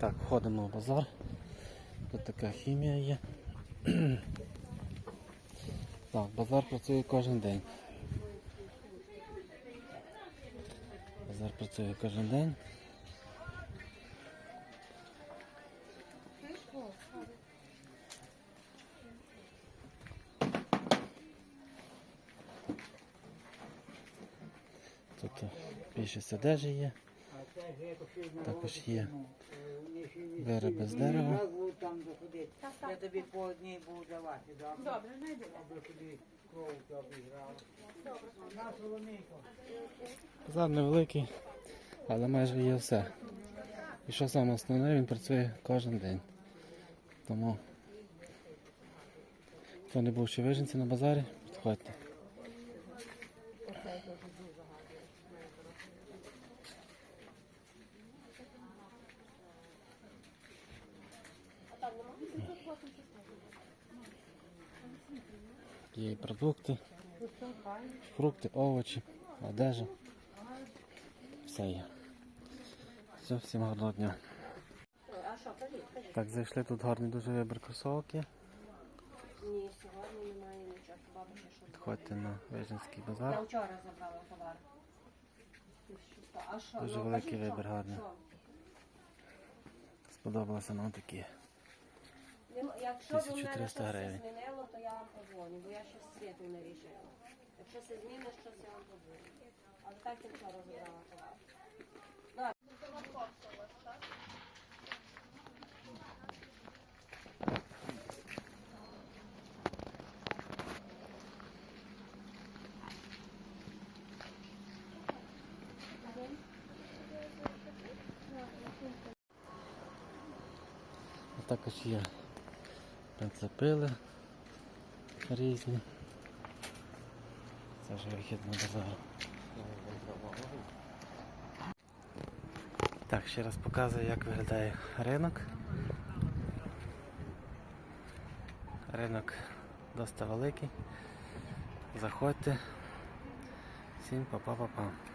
Так, входимо в базар. Тут така хімія є. Так, базар працює кожен день. Базар працює кожен день. Тут більшість одежі є. Також є вироби з дерева. Я тобі по одній буду давати, добре? Добре, знайдемо. Аби тобі кров тобі грала. Базар невеликий, але майже є все. І що саме основне, він працює кожен день. Тому, хто не був ще в Вижниці на базарі, підходьте. Є і продукти, фрукти, овочі, одежа. Все є. Все, всім гарного дня. Так, зайшли тут гарний дуже вибір кросовок є. Ні, сьогодні немає нічого. Підходьте на Вижницький Я базар. вчора забрала товар. Дуже Ну, великий вибір, гарний. Сподобалося нам такі. Нема- Якщо б у мене щось змінило, то я вам подзвоню, бо я щось світу не рішила. Якщо це зміни, щось я вам подзвоню. Але так я вчора забрала товар. Також є принципили різні. Це вже вихід на базар. Так, ще раз показую, як виглядає ринок. Ринок досить великий. Заходьте. Всім па-па-па-па.